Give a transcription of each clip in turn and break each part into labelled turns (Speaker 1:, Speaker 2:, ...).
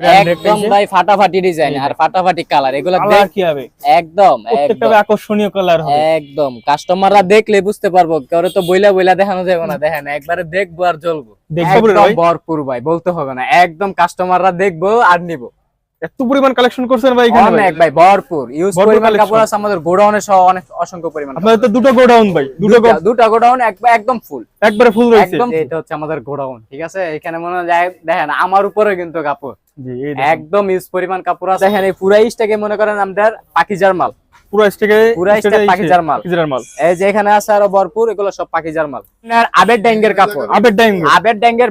Speaker 1: একদম ভাই ফাটাফাটি ডিজাইন আর ফাটাফাটি কালার এগুলো
Speaker 2: কি হবে?
Speaker 1: একদম
Speaker 2: প্রত্যেকটা আকর্ষণীয় কালার হবে।
Speaker 1: একদম কাস্টমাররা দেখলে বুঝতে পারব কেউ তো বইলা বইলা দেখানো যাবে না। দেখেন একবারে দেখব আর জ্বলবো।
Speaker 2: দেখব?
Speaker 1: ভরপুর ভাই বলতে হবে না। একদম কাস্টমাররা দেখব আর নিবো।
Speaker 2: এত পরিমাণ কালেকশন করছেন ভাই এখানে
Speaker 1: অনেক ভাই। ভরপুর। ইউজ পরিমাণ কাপড় আছে আমাদের গোডাউনে সহ অনেক অসংখ্য পরিমাণ
Speaker 2: আমাদের তো দুটো গোডাউন ভাই দুটো
Speaker 1: দুটো গোডাউন। একদম ফুল
Speaker 2: একবারে ফুল রয়েছে।
Speaker 1: একদম এটা হচ্ছে আমাদের গোডাউন ঠিক আছে? এখানে মনে যায় দেখেন আমার উপরে কিন্তু কাপড়। একদম ইউজ পরিমাণ কাপড় আছে। দেখেন এই পুরা ইস্টাকে মনে করেন আমাদের পাকিজার মাল।
Speaker 2: পুরো স্টেকে
Speaker 1: পুরা স্টেক পাকিজার মাল
Speaker 2: পাকিজার মাল।
Speaker 1: এই যে এখানে আছে আরও ভরপুর এগুলো সব পাকিজার মাল আপনার আবের ড্যাঙ্গের কাপড়।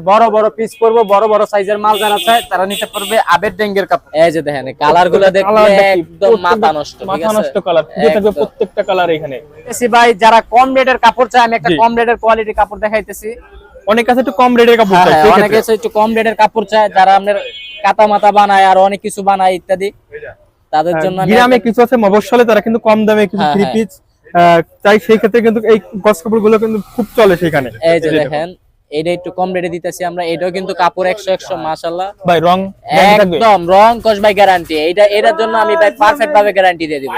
Speaker 1: বড় বড় পিস করব বড় বড় সাইজের মাল যারা চায় তারা নিতে পারবে ড্যাঙ্গের কাপড়। এই যে দেখেন কালারগুলো দেখলে একদম মাথা নষ্ট
Speaker 2: মাথা নষ্ট কালার ফুটে থাকবে প্রত্যেকটা কালার এখানে।
Speaker 1: দেখতেছি ভাই যারা কম রেটের কাপড় চায় আমি একটা। কম রেটের কোয়ালিটি কাপড় দেখাইতেছি।
Speaker 2: অনেক কাছে একটু কম রেটের কাপড়
Speaker 1: হ্যাঁ, হ্যাঁ, আছে? একটু কম রেটের কাপড় চায় যারা আপনার কাতা মাথা বানায় আর অনেক কিছু বানায় ইত্যাদি। তাদের
Speaker 2: হ্যাঁ,
Speaker 1: জন্য
Speaker 2: গ্রামে কিছু আছে মফস্বলে তারা কিন্তু কম দামে কিছু
Speaker 1: হ্যাঁ,
Speaker 2: থ্রি
Speaker 1: হ্যাঁ।
Speaker 2: পিস তাই সেই ক্ষেত্রে কিন্তু এই গস কাপড়গুলো কিন্তু খুব চলে সেখানে
Speaker 1: এই যে দেখেন এটা একটু কম রেটে দিতেছি আমরা এটাও কিন্তু কাপড় একশো একশো মাশাল্লাহ
Speaker 2: ভাই রং
Speaker 1: একদম রং কস ভাই গ্যারান্টি এটা এটার জন্য আমি ভাই পারফেক্ট ভাবে গ্যারান্টি দিয়ে দিব।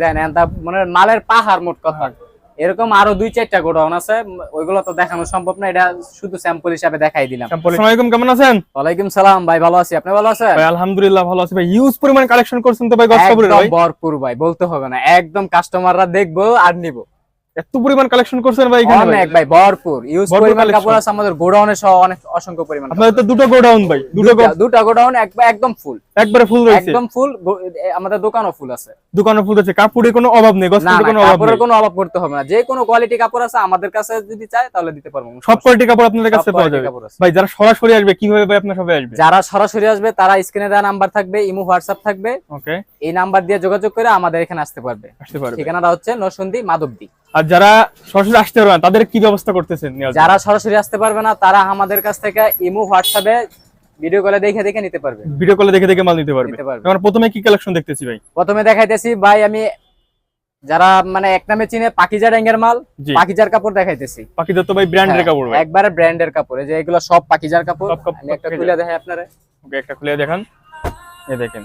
Speaker 1: দেন মানে মালের পাহাড় মোট কথা। এরকম আরও দুই চারটা গোডাউন আছে। ওইগুলো তো দেখানো সম্ভব না এটা শুধু স্যাম্পল হিসাবে দেখাই দিলাম।
Speaker 2: আসসালামু আলাইকুম কেমন আছেন?
Speaker 1: ওয়ালাইকুম সালাম ভাই ভালো আছি আপনি ভালো আছেন?
Speaker 2: ভাই আলহামদুলিল্লাহ ভালো আছি ভাই। ইউজ পরিমাণ কালেকশন করছেন তো ভাই
Speaker 1: একদম
Speaker 2: ভাই।
Speaker 1: ভরপুর ভাই বলতে হবে না। একদম কাস্টমাররা দেখব আর নিবো।
Speaker 2: এত পরিমাণ কালেকশন করছেন ভাই এখানে
Speaker 1: অনেক ভাই। ভরপুর। ইউজ পরিমাণ কাপড় আছে আমাদের গোডাউনে সহ অনেক অসংখ্য পরিমাণ
Speaker 2: আপনাদের তো দুটো গোডাউন ভাই দুটো
Speaker 1: দুটা গোডাউন। একদম ফুল
Speaker 2: একবারে ফুল রয়েছে।
Speaker 1: একদম ফুল আমাদের দোকানও ফুল আছে।
Speaker 2: দোকানে ফুল আছে কাপড়ের কোনো অভাব নেই গস
Speaker 1: না
Speaker 2: কাপড়ের
Speaker 1: না
Speaker 2: কোনো অভাব
Speaker 1: কাপড়ের কোনো অভাব করতে হবে না। যে কোনো কোয়ালিটি কাপড় আছে আমাদের কাছে যদি চায় তাহলে দিতে পারব
Speaker 2: সব কোয়ালিটি কাপড় আপনাদের কাছে পাওয়া যাবে।
Speaker 1: কাপড়।
Speaker 2: ভাই যারা সরাসরি আসবে কীভাবে ভাই আপনার সবাই আসবে?
Speaker 1: যারা সরাসরি আসবে তারা স্ক্রিনে দেওয়া নাম্বার থাকবে ইমো হোয়াটসঅ্যাপ থাকবে।
Speaker 2: ওকে
Speaker 1: এই নাম্বার দিয়ে যোগাযোগ করে আমাদের এখানে আসতে পারবে।
Speaker 2: আসতে পারবে।
Speaker 1: ঠিকানাটা হচ্ছে নরসন্দী মাধবদী।
Speaker 2: আর যারা সরাসরি আসতে পারবে না তাদের কি ব্যবস্থা করতেছেন
Speaker 1: যারা সরাসরি আসতে পারবে না তারা আমাদের কাছ থেকে ইমো হোয়াটসঅ্যাপে ভিডিও কলে দেখে দেখে নিতে পারবে।
Speaker 2: ভিডিও কলে দেখে দেখে মাল নিতে পারবে। প্রথমে কি কালেকশন দেখতেছি ভাই?
Speaker 1: প্রথমে দেখাইতেছি ভাই আমি যারা মানে এক নামে চিনে পাকিজা ড্যাঙ্গের মাল পাকিজার কাপড় দেখাইতেছি।
Speaker 2: পাখিদের তো ভাই ব্র্যান্ডের কাপড় ভাই।
Speaker 1: একবারে ব্র্যান্ডের কাপড় যে এগুলো সব পাকিজার কাপড়। আমি একটা খুলে দেখাই আপনারা।
Speaker 2: ওকে একটা খুলে দেখান। এই দেখেন।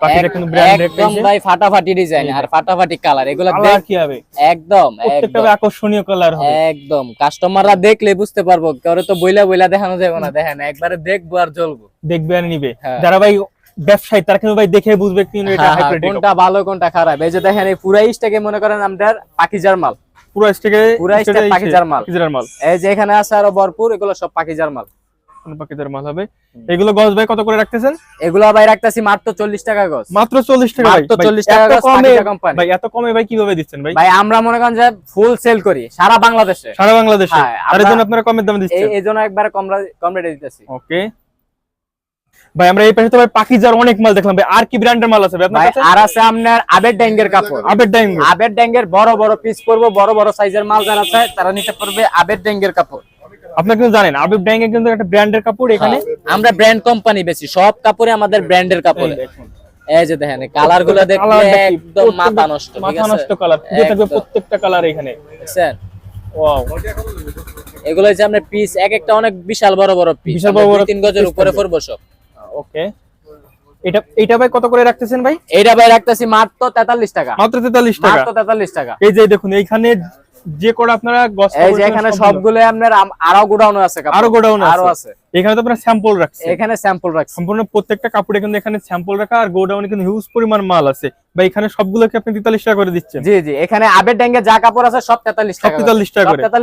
Speaker 2: পাখিটা কিন্তু ব্র্যান্ডের
Speaker 1: একদম ভাই ফাটাফাটি ডিজাইন আর ফাটাফাটি কালার এগুলো
Speaker 2: কালার কি হবে?
Speaker 1: একদম
Speaker 2: প্রত্যেকটা আকর্ষণীয় কালার হবে।
Speaker 1: একদম। কাস্টমাররা দেখলে বুঝতে পারব কেউ তো বইলা বইলা দেখানো যাবে না। দেখেন একবারে দেখব আর জ্বলবো।
Speaker 2: দেখবে আর নিবে।
Speaker 1: হ্যাঁ।
Speaker 2: যারা ভাই ব্যবসায়ী তারা কিন্তু ভাই দেখে বুঝবে কিন্তু এটা
Speaker 1: হ্যাঁ, হ্যাঁ, কোনটা ভালো কোনটা খারাপ। এই যে দেখেন এই পুরা ইস্টাকে মনে করেন আমাদের পাকিজার মাল।
Speaker 2: পুরো স্টেকে
Speaker 1: পুরা স্টেক পাকিজার মাল।
Speaker 2: পাকিজার মাল।
Speaker 1: এই যে এখানে আছে আরও ভরপুর এগুলো সব পাকিজার মাল।
Speaker 2: পাকিজার মাল হবে। এগুলো গজ ভাই কত করে রাখতেছেন?
Speaker 1: এগুলো ভাই রাখতেছি মাত্র চল্লিশ টাকা গজ
Speaker 2: মাত্র 40 টাকা
Speaker 1: মাত্র 40 টাকা
Speaker 2: এত
Speaker 1: গজ
Speaker 2: কমে
Speaker 1: কোম্পানি
Speaker 2: ভাই এত কমে ভাই কীভাবে দিচ্ছেন ভাই?
Speaker 1: ভাই আমরা মনে করেন যে ফুল সেল করি সারা বাংলাদেশে।
Speaker 2: সারা বাংলাদেশে?
Speaker 1: হ্যাঁ,
Speaker 2: জন্য আপনারা কমের দামে দিচ্ছেন?
Speaker 1: এই জন্য একবার কম রেটে দিতেছি।
Speaker 2: ওকে ভাই আমরা এই পাশে তো ভাই পাকিজার অনেক মাল দেখলাম ভাই। আর কি ব্র্যান্ডের মাল আছে ভাই আপনার কাছে?
Speaker 1: আর আছে আপনার আবের ড্যাঙ্গের কাপড়।
Speaker 2: আবের ডাইং
Speaker 1: আবের ড্যাঙ্গের বড় বড় পিস করব বড় বড় সাইজের মাল যারা চায় তারা নিতে পারবে আবের ড্যাঙ্গের কাপড়।
Speaker 2: আপনারা কিন্তু জানেন আবের ডাইং কিন্তু একটা ব্র্যান্ডের কাপড় এখানে।
Speaker 1: হ্যাঁ, আমরা ব্র্যান্ড কোম্পানি বেশি সব কাপড়ে আমাদের ব্র্যান্ডের কাপড়।
Speaker 2: এই
Speaker 1: যে দেখেন কালারগুলো দেখলে একদম মাথা নষ্ট
Speaker 2: মাথা নষ্ট কালার ফুটে থাকবে প্রত্যেকটা কালার এখানে। ওয়াও
Speaker 1: এগুলো হচ্ছে আপনার পিস এক একটা অনেক বিশাল বড় বড় পিস
Speaker 2: বিশাল বড় বড়
Speaker 1: তিন গজের উপরে। পড়ব সব।
Speaker 2: ওকে এটা এটা ভাই কত করে রাখতেছেন ভাই?
Speaker 1: এইটা ভাই রাখতেছি মাত্র তেতাল্লিশ টাকা।
Speaker 2: মাত্র 43 টাকা।
Speaker 1: মাত্র তেতাল্লিশ টাকা।
Speaker 2: এই যে দেখুন এইখানে যে করে আপনারা
Speaker 1: এই যে এখানে
Speaker 2: সবগুলো-
Speaker 1: আপনার আরও গোডাউন আছে
Speaker 2: আরও গোডাউন
Speaker 1: আরও
Speaker 2: আছে। এখানে তো আপনারা স্যাম্পল রাখছেন।
Speaker 1: এখানে স্যাম্পল রাখছি।
Speaker 2: সম্পূর্ণ প্রত্যেকটা কাপড়ে কিন্তু এখানে স্যাম্পল রাখা আর গোডাউনে কিন্তু হিউজ পরিমাণ মাল আছে। বা এখানে সবগুলোকে আপনি 43 টাকা করে দিচ্ছেন।
Speaker 1: জি জি। এখানে আবের ড্যাঙ্গে যা কাপড় আছে সব তেতাল্লিশ
Speaker 2: সব
Speaker 1: টাকা
Speaker 2: 43 টাকা করে
Speaker 1: টাকা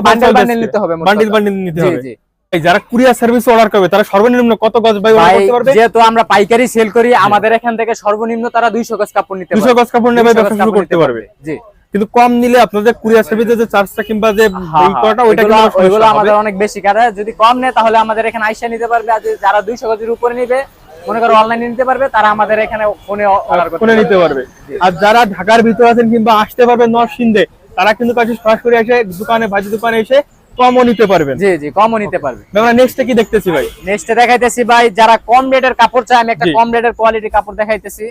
Speaker 1: বান্ডেল বান্ডেল নিতে হবে মোট
Speaker 2: বান্ডিল নিতে হবে।
Speaker 1: জি।
Speaker 2: এই যারা কুরিয়ার সার্ভিস অর্ডার করবে তারা সর্বনিম্ন কত গজ ভাই অর্ডার করতে পারবে?
Speaker 1: যেহেতু আমরা পাইকারি সেল করি আমাদের এখান থেকে সর্বনিম্ন তারা দুইশো গজ কাপড় নিতে
Speaker 2: 200
Speaker 1: পারবে।
Speaker 2: গজ কাপড়
Speaker 1: 200
Speaker 2: ব্যবসা শুরু করতে পারবে।
Speaker 1: জি।
Speaker 2: কিন্তু কম নিলে আপনাদের কুরিয়ার সার্ভিসের যে চার্জটা কিংবা যে
Speaker 1: হ্যাঁ,
Speaker 2: এই করাটা ওইটা
Speaker 1: ওইগুলো-
Speaker 2: কিন্তু
Speaker 1: ওইগুলো আমাদের অনেক বেশি কারণ যদি কম নেয় তাহলে আমাদের এখানে আইসা নিতে পারবে। আর যারা দুইশো গজের উপরে নিবে মনে করো অনলাইনে নিতে পারবে তারা আমাদের এখানে ফোনে অর্ডার করতে
Speaker 2: ফোনে নিতে পারবে। আর যারা ঢাকার ভিতরে আছেন কিংবা আসতে পারবে নরসিংদে তারা কিন্তু কাছে সরাসরি এসে দোকানে ভাজি দোকানে এসে কমও নিতে পারবেন।
Speaker 1: জি জি কমও নিতে পারবে।
Speaker 2: আমরা নেক্সটে কি দেখতেছি ভাই?
Speaker 1: নেক্সটে দেখাইতেছি ভাই যারা কম রেটের কাপড় চায় আমি একটা। কম রেটের কোয়ালিটির কাপড় দেখাইতেছি।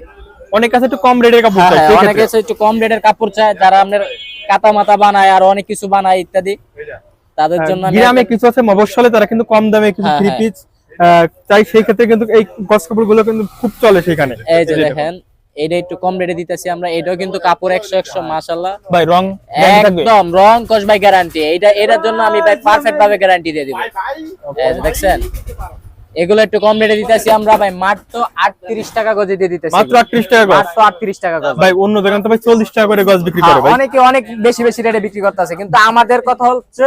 Speaker 2: অনেক কাছে একটু কম রেটের কাপড়
Speaker 1: হ্যাঁ,
Speaker 2: চাই
Speaker 1: হ্যাঁ। অনেকে আছে একটু কম রেটের কাপড় চায় যারা আপনার কাতা মাথা বানায় আর অনেক কিছু বানায় ইত্যাদি। তাদের
Speaker 2: হ্যাঁ,
Speaker 1: জন্য
Speaker 2: গ্রামে কিছু আছে মফস্বলে তারা কিন্তু কম দামে কিছু থ্রি। পিস চাই সেই ক্ষেত্রে কিন্তু এই গস কাপড়গুলো কিন্তু খুব চলে সেখানে।
Speaker 1: এই যে
Speaker 2: দেখুন।
Speaker 1: এটা একটু কম রেটে দিতেছি আমরা এটাও কিন্তু কাপড় একশো একশো মাশাল্লাহ
Speaker 2: ভাই রং
Speaker 1: একদম রং কস ভাই গ্যারান্টি এইটা এটার জন্য আমি ভাই পারফেক্ট ভাবে গ্যারান্টি দিয়ে দিব। দেখছেন? এগুলো একটু কম রেটে দিতেছি আমরা ভাই মাত্র আটত্রিশ টাকা গজে দিয়ে দিতেছি।
Speaker 2: মাত্র আটত্রিশ টাকা গজ?
Speaker 1: মাত্র আটত্রিশ টাকা গজ।
Speaker 2: ভাই অন্য দোকান তো ভাই চল্লিশ টাকা করে গজ বিক্রি করে
Speaker 1: হ্যাঁ,
Speaker 2: ভাই
Speaker 1: অনেকে অনেক বেশি বেশি রেটে বিক্রি করতেছে কিন্তু আমাদের কথা হচ্ছে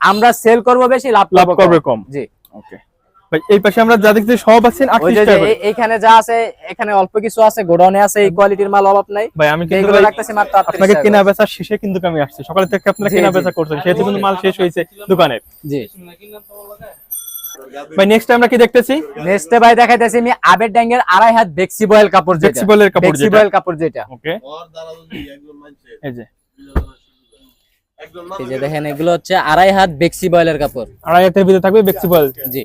Speaker 1: আমরা সেল করব বেশি লাভ
Speaker 2: লাভ
Speaker 1: করবে
Speaker 2: কম।
Speaker 1: জি।
Speaker 2: ওকে। ভাই এই পাশে আমরা যা সব আছেন
Speaker 1: যে
Speaker 2: টাকা
Speaker 1: এইখানে আছে এখানে অল্প কিছু আছে গোডাউনে আছে এই কোয়ালিটির মাল অভাব নাই।
Speaker 2: ভাই আমি কিন্তু
Speaker 1: রাখতেছি মাত্র
Speaker 2: আপনাকে কেনা বেচা শেষে কিন্তু আমি আসছি। সকাল থেকে আপনারা
Speaker 1: জি,
Speaker 2: কেনা বেচা করছেন সেহেতু কিন্তু মাল শেষ হয়েছে দোকানের
Speaker 1: জি।
Speaker 2: ভাই নেক্সট আমরা কি দেখতেছি?
Speaker 1: নেক্সটে ভাই দেখাইতেছি আমি আবের ড্যাঙ্গের আড়াই হাত বেক্সি বয়েল কাপড় যেটা।
Speaker 2: Boil কাপড়
Speaker 1: বেক্সি বয়েল কাপড় যেটা।
Speaker 2: ওকে এই যে।
Speaker 1: এই যে দেখেন এগুলো হচ্ছে আড়াই হাত বেক্সি বয়েলের কাপড়।
Speaker 2: আড়াই হাতের ভিতরে থাকবে বেক্সিবল
Speaker 1: জি।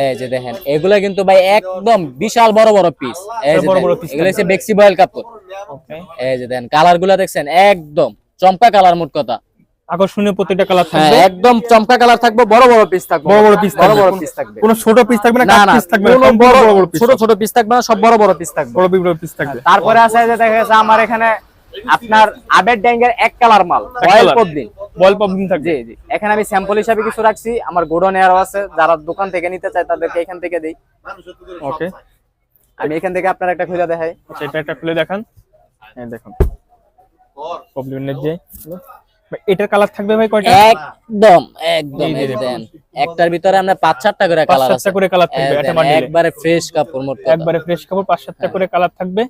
Speaker 1: এই যে দেখেন এগুলো কিন্তু ভাই একদম বিশাল বড় বড় পিস এই যে
Speaker 2: বড় বড়
Speaker 1: দেখেন, এগুলো হচ্ছে বেক্সি বয়েল কাপড়।
Speaker 2: ওকে
Speaker 1: এই যে দেখেন কালারগুলো দেখছেন একদম চম্পা কালার মোট কথা।
Speaker 2: আকর্ষণীয় প্রত্যেকটা কালার
Speaker 1: হ্যাঁ
Speaker 2: থাকবে।
Speaker 1: একদম চম্পা কালার থাকবে বড় বড় পিস থাকবে।
Speaker 2: বড় বড় পিস
Speaker 1: বড়
Speaker 2: থাকবে।
Speaker 1: বড় পিস থাকবে।
Speaker 2: কোনো ছোট পিস থাকবে না কাট পিস থাকবে না
Speaker 1: বড়
Speaker 2: বড় পিস
Speaker 1: ছোট ছোট পিস থাকবে না সব বড় বড় পিস থাকবে।
Speaker 2: বড় বড় পিস থাকবে।
Speaker 1: তারপরে আছে যে দেখা গেছে আমার এখানে আপনার আবেদ ড্যাঙ্গের এক কালার মাল অয়েল। পদ্মিন
Speaker 2: বল প্রবলেম থাকবে।
Speaker 1: জি জি। এখানে আমি স্যাম্পল হিসাবে কিছু রাখছি আমার গোডাউনে আরও আছে যারা দোকান থেকে নিতে চায় তাদেরকে এখান থেকে দেই।
Speaker 2: ওকে
Speaker 1: আমি এখান থেকে আপনার একটা খুঁজে দেখাই।
Speaker 2: আচ্ছা এটা একটা খুলে দেখান। হ্যাঁ দেখুন। প্রবলেমের যে এটার কালার থাকবে ভাই কয়টা?
Speaker 1: একদম একদম। একটার ভিতরে আমরা পাঁচ চারটা করে কালার আছে
Speaker 2: সাতটা করে কালার থাকবে একটা
Speaker 1: দেন,
Speaker 2: বান্ডিলে
Speaker 1: একবারে ফ্রেশ কাপড় মোট
Speaker 2: একবারে ফ্রেশ কাপড় পাঁচ সাতটা করে কালার থাকবে।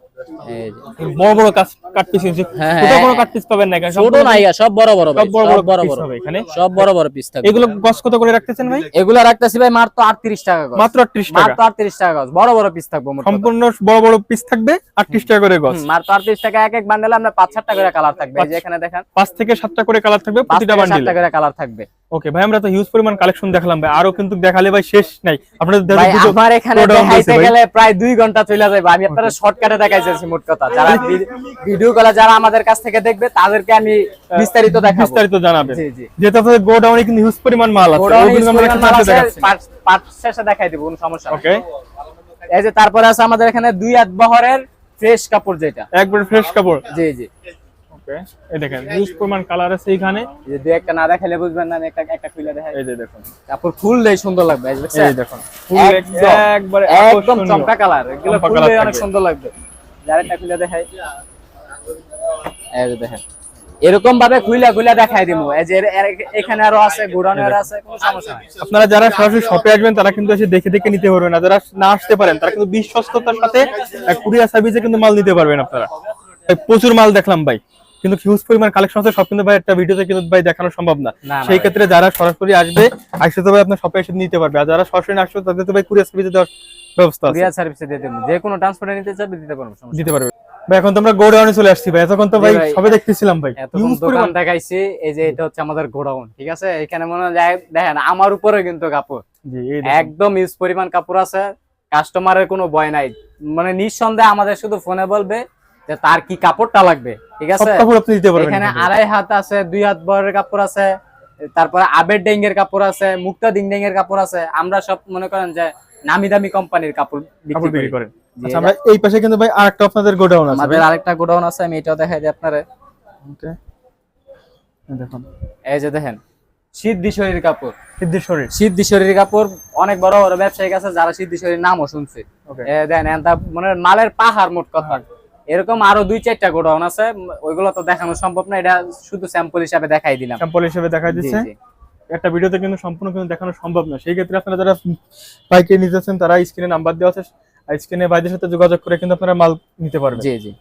Speaker 2: বড় বড় কাট পিস
Speaker 1: হ্যাঁ,
Speaker 2: ছোট
Speaker 1: হ্যাঁ।
Speaker 2: কোনো কাট পিস পাবেন না
Speaker 1: ছোট নাই সব বড় বড়
Speaker 2: সব বড় বড়
Speaker 1: বড় বড়।
Speaker 2: হবে এখানে।
Speaker 1: সব বড় বড় পিস থাকবে।
Speaker 2: এগুলো গস কত করে রাখতেছেন ভাই?
Speaker 1: এগুলো রাখতেছি ভাই মাত্র আটত্রিশ টাকা গজ।
Speaker 2: মাত্র আটত্রিশ টাকা।
Speaker 1: মাত্র আটত্রিশ টাকা গজ বড় বড় পিস থাকবে মোট
Speaker 2: সম্পূর্ণ বড় বড় পিস থাকবে আটত্রিশ টাকা করে গস
Speaker 1: মাত্র আটত্রিশ টাকা এক এক বান্ডেলে আমরা পাঁচ সাতটা করে কালার থাকবে। এই যে এখানে দেখেন।
Speaker 2: পাঁচ থেকে সাতটা করে কালার থাকবে প্রতিটা বান্ডিলে
Speaker 1: সাতটা করে কালার থাকবে।
Speaker 2: ওকে ভাই আমরা তো হিউজ পরিমাণ কালেকশন দেখালাম ভাই। আরও কিন্তু দেখালে ভাই শেষ নাই। আপনাদের
Speaker 1: আমার এখানে দেখাইতে গেলে প্রায় দুই ঘণ্টা চলে যাবে আমি আপনারা শর্টকাটে দেখাইতেছি মোট কথা। যারা ভিডিও গুলো যারা আমাদের কাছ থেকে দেখবে তাদেরকে আমি বিস্তারিত দেখাবো।
Speaker 2: বিস্তারিত জানাবেন
Speaker 1: জি জি।
Speaker 2: যেহেতু আপনাদের গোডাউনে কিন্তু হিউজ পরিমাণ মাল আছে। ওগুলো আমরা
Speaker 1: পরিমাণ
Speaker 2: একটু
Speaker 1: মাল
Speaker 2: দেখাচ্ছি।
Speaker 1: পার্ট- পার্ট শেষে দেখাই দিব কোনো সমস্যা
Speaker 2: ওকে
Speaker 1: এই যে তারপরে আছে আমাদের এখানে দুই হাত বহরের ফ্রেশ কাপড় যেটা।
Speaker 2: একবার ফ্রেশ কাপড়।
Speaker 1: জি জি।
Speaker 2: ওকে। এই দেখেন পরিমাণ কালার আছে এখানে
Speaker 1: যে দুই একটা না দেখাইলে বুঝবেন না আমি একটা একটা খুলে দেখাই।
Speaker 2: এই যে দেখুন।
Speaker 1: কাপড় খুললেই সুন্দর লাগবে এই
Speaker 2: দেখুন ফুল একবারে
Speaker 1: একদম চমকা কালার এগুলো খুললে অনেক সুন্দর লাগবে। যার একটা খুলে দেখাই। এই যে দেখেন। এরকম ভাবে খুইলা খুইলা দেখাই দিমু এই যে এখানে আরও আছে গোডাউনে আছে কোনো সমস্যা নাই।
Speaker 2: আপনারা যারা সরাসরি শপে আসবেন তারা কিন্তু এসে দেখে দেখে নিতে পারবেন। না যারা না আসতে পারেন তারা কিন্তু বিশ্বস্ততার সাথে কুরিয়ার সার্ভিসে কিন্তু মাল নিতে পারবেন আপনারা। প্রচুর মাল দেখলাম ভাই। কিন্তু হিউজ পরিমাণ কালেকশন আছে সব কিন্তু ভাই একটা ভিডিওতে কিন্তু ভাই দেখানো সম্ভব না। সেই ক্ষেত্রে যারা সরাসরি আসবে আসতে তো ভাই আপনার শপে এসে নিতে পারবে। আর যারা সরাসরি আসবে তাদের তো ভাই কুরিয়ার সার্ভিসে দেওয়ার ব্যবস্থা আছে।
Speaker 1: কুরিয়ার সার্ভিসে দিয়ে দেবো যে কোনো ট্রান্সপোর্টে নিতে চাইবে দিতে পারব সমস্যা
Speaker 2: দিতে পারবে। ভাই এখন তো আমরা গোডাউনে চলে আসছি ভাই। এতক্ষণ তো ভাই। সবে দেখতেছিলাম ভাই।
Speaker 1: এতক্ষণ দোকান দেখাইছি এই যে এটা হচ্ছে আমাদের গোডাউন ঠিক আছে? এখানে মনে হয় যায়- দেখেন আমার উপরে কিন্তু কাপড়।
Speaker 2: জি
Speaker 1: একদম ইউজ পরিমাণ কাপড় আছে। কাস্টমারের কোনো ভয় নাই। মানে নিঃসন্দেহে আমাদের শুধু ফোনে বলবে যে তার কি কাপড়টা লাগবে ঠিক আছে?
Speaker 2: কাপড় আপনি দিতে পারবেন
Speaker 1: এখানে আড়াই হাত আছে দুই হাত বরের কাপড় আছে তারপরে আবের এর কাপড় আছে মুক্তা ডিং ডেং এর কাপড় আছে। আমরা সব মনে করেন যে নামি দামি কোম্পানির কাপড় বিক্রি
Speaker 2: করেন। আচ্ছা আমরা এই পাশে কিন্তু ভাই আরেকটা আপনাদের গোডাউন আছে
Speaker 1: আমাদের আরেকটা গোডাউন আছে আমি এটাও দেখাই দিই আপনারে।
Speaker 2: ওকে। দেখুন।
Speaker 1: এই যে দেখেন কাপড়। কাপড় অনেক বড় বড় আছে যারা সিদ্ধি শরীর নামও শুনছে। মানে মালের পাহাড় মোট কথা। এরকম আরও দুই চারটা গোডাউন আছে। ওইগুলো তো দেখানো সম্ভব না এটা শুধু স্যাম্পল হিসাবে দেখাই দিলাম।
Speaker 2: স্যাম্পল হিসাবে
Speaker 1: দেখাই
Speaker 2: দিচ্ছে। একটা ভিডিওতে কিন্তু সম্পূর্ণ কিন্তু দেখানো সম্ভব না। সেই ক্ষেত্রে আপনারা যারা বাইকে নিতেছেন তারা স্ক্রিনে নাম্বার দেওয়া আছে। স্ক্রিনে বাইদের সাথে যোগাযোগ করে কিন্তু আপনারা মাল নিতে পারবেন।
Speaker 1: জি জি।